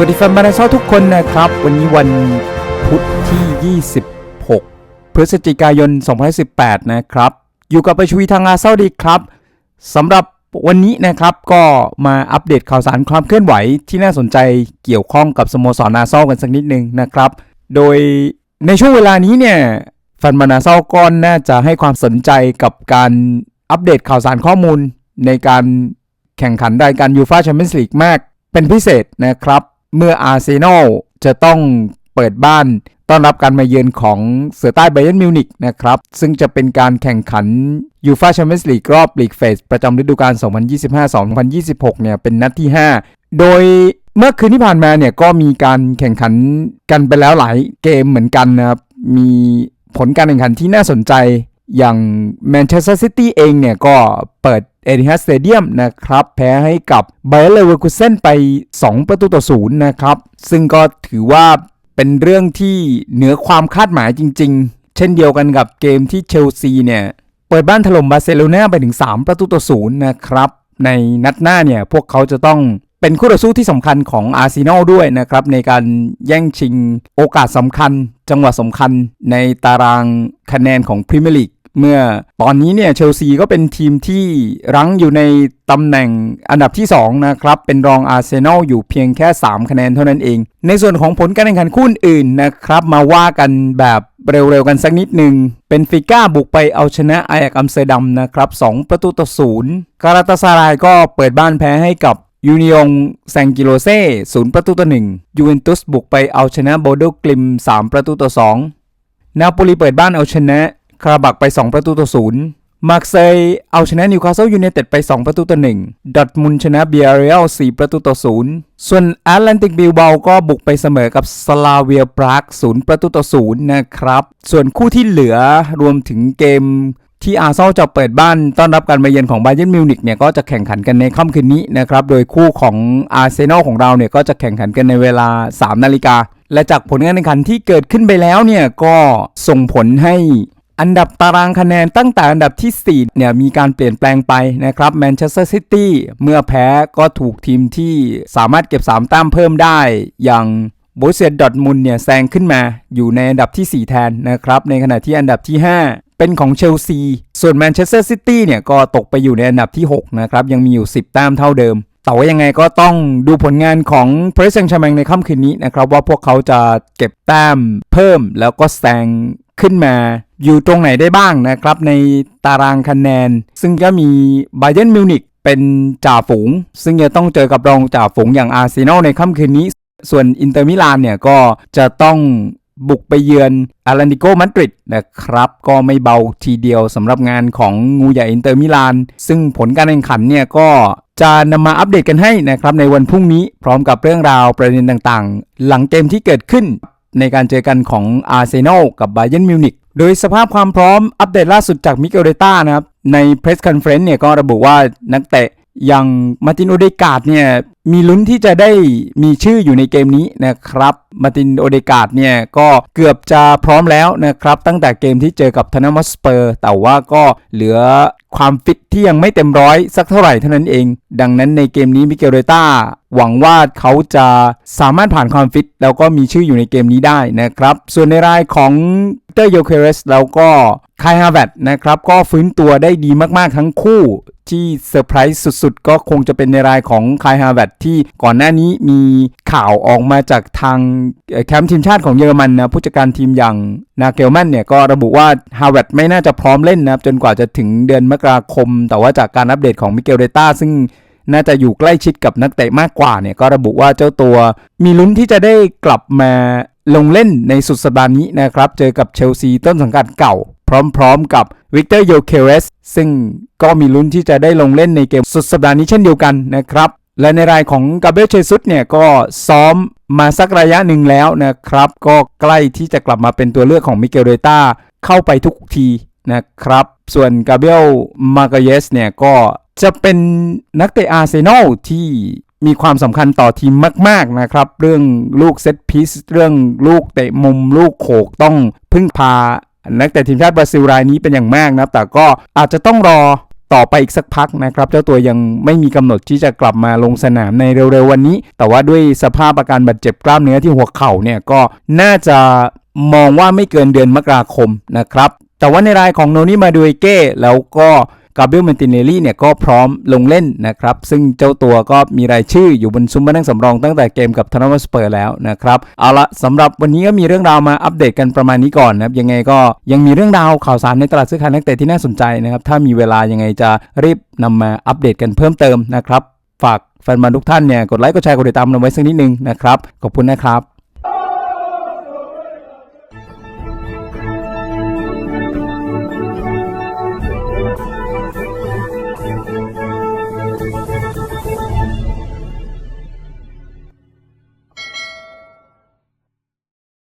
สวัสดีแฟนบานาซอทุกคนนะครับ วันนี้วันพุธที่ 26 พฤศจิกายน 2018 นะครับ อยู่กับประชวีทางอาเซาดีครับสำหรับวันนี้นะครับก็มาอัปเดตข่าวสารความเคลื่อนไหวที่น่าสนใจเกี่ยวข้องกับสโมสรอาเซากันสักนิดนึงนะครับ โดยในช่วงเวลานี้เนี่ยแฟนบานาเซาก็น่าจะให้ความสนใจกับการอัปเดตข่าวสารข้อมูลในการแข่งขันรายการยูฟาแชมเปี้ยนส์ลีกมาก เป็นพิเศษนะครับ เมื่ออาร์เซนอลจะต้องเปิดบ้านต้อนรับการมาเยือนของเสือใต้ไบเยร์นมิวนิกนะครับ ซึ่งจะเป็นการแข่งขันยูฟาแชมเปี้ยนส์ลีกรอบลีกเฟสประจำฤดูกาล 2025-2026 เนี่ยเป็นนัดที่ 5 โดยเมื่อคืนที่ผ่านมาเนี่ยก็มีการแข่งขันกันไปแล้วหลายเกมเหมือนกันนะครับ มีผลการแข่งขันที่น่าสนใจอย่างแมนเชสเตอร์ซิตี้เองเนี่ยก็เปิด เอริฮัสสเตเดียมนะครับแพ้ให้กับไบเออร์เลเวอร์คูเซนไป 2 ประตูต่อศูนย์นะครับ ซึ่งก็ถือว่าเป็นเรื่องที่เหนือความคาดหมายจริง ๆ เช่นเดียวกันกับเกมที่เชลซีเนี่ย เปิดบ้านถล่มบาร์เซโลนาไปถึง 3 ประตูต่อศูนย์นะครับ ในนัดหน้าเนี่ยพวกเขาจะต้องเป็นคู่ต่อสู้ที่สำคัญของอาร์เซนอลด้วยนะครับ ในการแย่งชิงโอกาสสำคัญ จังหวะสำคัญในตารางคะแนนของพรีเมียร์ลีก เมื่อตอนนี้เนี่ยเชลซีก็เป็นทีมที่รั้งอยู่ในตำแหน่งอันดับที่ 2 นะครับ เป็นรองอาร์เซนอลอยู่เพียงแค่ 3 คะแนนเท่านั้นเอง ในส่วนของผลการแข่งขันคู่อื่นนะครับ มาว่ากันแบบเร็วๆกันสักนิดหนึ่งเป็นฟิก้าบุกไปเอาชนะไอแอกอัมเตอร์ดัมนะครับ 2 ประตูต่อศูนย์การาตาซารายก็เปิดบ้านแพ้ให้กับยูนิองแซงกิโลเซ่ศูนย์ประตูต่อหนึ่งยูเวนตุสบุกไปเอาชนะโบโดกลิม 3 ประตูต่อ2นาโปลีเปิดบ้านเอาชนะ คาราบักไป 2 ประตูต่อศูนย์มาร์กเซยเอาชนะนิวคาสเซิลยูไนเต็ดไป 2 ประตูต่อ1ดอทมุนชนะเบียเรียล4ประตูต่อ0ส่วนแอตแลนติกบิลเบาก็บุกไปเสมอกับสลาเวียปราก0ประตูต่อ0นะครับ ส่วนคู่ที่เหลือรวมถึงเกมที่อาร์เซนอลจะเปิดบ้านต้อนรับการมาเยือนของไบเยร์นมิวนิกเนี่ยก็จะแข่งขันกันในค่ำคืนนี้นะครับ โดยคู่ของอาร์เซนอลของเราเนี่ยก็จะแข่งขันกันในเวลา 3 นาฬิกา และจากผลการแข่งขันที่เกิดขึ้นไปแล้วเนี่ยก็ส่งผลให้ อันดับตารางคะแนนตั้งแต่อันดับที่ 4 เนี่ยมีการเปลี่ยนแปลงไปนะครับแมนเชสเตอร์ซิตี้เมื่อแพ้ก็ถูกทีมที่สามารถเก็บ 3 แต้มเพิ่มได้อย่างโบเซียดอทมุนเนี่ยแซงขึ้นมาอยู่ในอันดับที่ 4 แทนนะครับในขณะที่อันดับที่ 5 เป็นของเชลซี ส่วนแมนเชสเตอร์ซิตี้เนี่ยก็ตกไปอยู่ในอันดับที่ 6 นะครับ ยังมีอยู่ 10 แต้มเท่าเดิม แต่ว่ายังไงก็ต้องดูผลงานของเพรสเซงชาแมงในค่ำคืนนี้นะครับ ว่าพวกเขาจะเก็บแต้มเพิ่มแล้วก็แซงขึ้นมา อยู่ตรงไหนได้บ้างนะครับ ในตารางคะแนน ซึ่งก็มีไบเ e นมิวนิกเป็นจ่าฝูง ซึ่งจะต้องเจอกับรองจ่าฝูงอย่างอาร์เซนอลในค่ำคืนนี้ ส่วนอินเตอร์มิลานเนี่ยก็จะต้องบุกไปเยือนอารันติโกมาดริดนะครับ ก็ไม่เบาทีเดียวสำหรับงานของงูใหญ่อินเตอร์มิลาน ซึ่งผลการแข่งขันเนี่ยก็จะนำมาอัปเดตกันให้นะครับในวันพรุ่งนี้พร้อมกับเรื่องราวประเด็นต่างๆ หลังเกมที่เกิดขึ้นในการเจอกันของอาร์เซนอลกับไบเ e นมิวนิก โดยสภาพความพร้อมอัปเดตล่าสุดจากมิเกลเดต้านะครับ ในเพรสคอนเฟรนซ์เนี่ยก็ระบุว่านักเตะ อย่างมาตินโอเดกาดเนี่ยมีลุ้นที่จะได้มีชื่ออยู่ในเกมนี้นะครับมาตินโอเดกาดเนี่ยก็เกือบจะพร้อมแล้วนะครับ ตั้งแต่เกมที่เจอกับทนามอสเปอร์ แต่ว่าก็เหลือความฟิตที่ยังไม่เต็มร้อยสักเท่าไหร่เท่านั้นเอง ดังนั้นในเกมนี้มิเกลเดต้าหวังว่าเขาจะสามารถผ่านความฟิต แล้วก็มีชื่ออยู่ในเกมนี้ได้นะครับ ส่วนในรายของเตอร์โยเคเรสแล้วก็คายฮาเวตนะครับก็ฟื้นตัวได้ดีมากๆทั้งคู่ ที่เซอร์ไพรส์สุดๆ ก็คงจะเป็นในรายของคายฮาเวตที่ก่อนหน้านี้มีข่าวออกมาจากทางแคมป์ทีมชาติของเยอรมันนะผู้จัดการทีมอย่างนาเกลแมนเนี่ยก็ระบุว่าฮาเวตไม่น่าจะพร้อมเล่นนะครับจนกว่าจะถึงเดือนมกราคม แต่ว่าจากการอัปเดตของมิเกลเดต้าซึ่งน่าจะอยู่ใกล้ชิดกับนักเตะมากกว่าเนี่ยก็ระบุว่าเจ้าตัว มีลุ้นที่จะได้กลับมาลงเล่นในสุดสัปดาห์นี้นะครับ เจอกับเชลซีต้นสังกัดเก่า พร้อมๆกับ วิกเตอร์โยเคเรสซึ่งก็มีลุ้นที่จะได้ลงเล่นในเกมสุดสัปดาห์นี้เช่นเดียวกันนะครับ และในรายของกาเบรเชซุสเนี่ยก็ซ้อมมาสักระยะหนึ่งแล้วนะครับ ก็ใกล้ที่จะกลับมาเป็นตัวเลือกของมิเกลเดต้าเข้าไปทุกทีนะครับ ส่วนกาเบรียลมาเกเยสเนี่ยก็จะเป็นนักเตะอาร์เซนอลที่มีความสำคัญต่อทีมมาก ๆ นะครับ เรื่องลูกเซตพีซเรื่องลูกเตะมุมลูกโขกต้องพึ่งพา นักเตะทีมชาติบราซิลรายนี้เป็นอย่างมากนะแต่ก็อาจจะต้องรอต่อไปอีกสักพักนะครับ เจ้าตัวยังไม่มีกำหนดที่จะกลับมาลงสนามในเร็วๆวันนี้ แต่ว่าด้วยสภาพอาการบาดเจ็บกล้ามเนื้อที่หัวเข่าเนี่ยก็น่าจะมองว่าไม่เกินเดือนมกราคมนะครับแต่ว่าในรายของโนนี่มาดูเอเก้แล้วก็ กาเบรียลเมนติเนลลี่เนี่ยก็พร้อมลงเล่นนะครับ ซึ่งเจ้าตัวก็มีรายชื่ออยู่บนซุ้มมานั่งสำรองตั้งแต่เกมกับทอนอมสเปอร์แล้วนะครับเอาละสำหรับวันนี้ก็มีเรื่องราวมาอัปเดตกันประมาณนี้ก่อนนะครับยังไงก็ยังมีเรื่องราวข่าวสารในตลาดซื้อขายนักเตะที่น่าสนใจนะครับถ้ามีเวลายังไงจะรีบนำมาอัปเดตกันเพิ่มเติมนะครับฝากแฟนบอลทุกท่านเนี่ยกดไลค์กดแชร์กดติดตามเราไว้สักนิดนึงนะครับขอบคุณนะครับ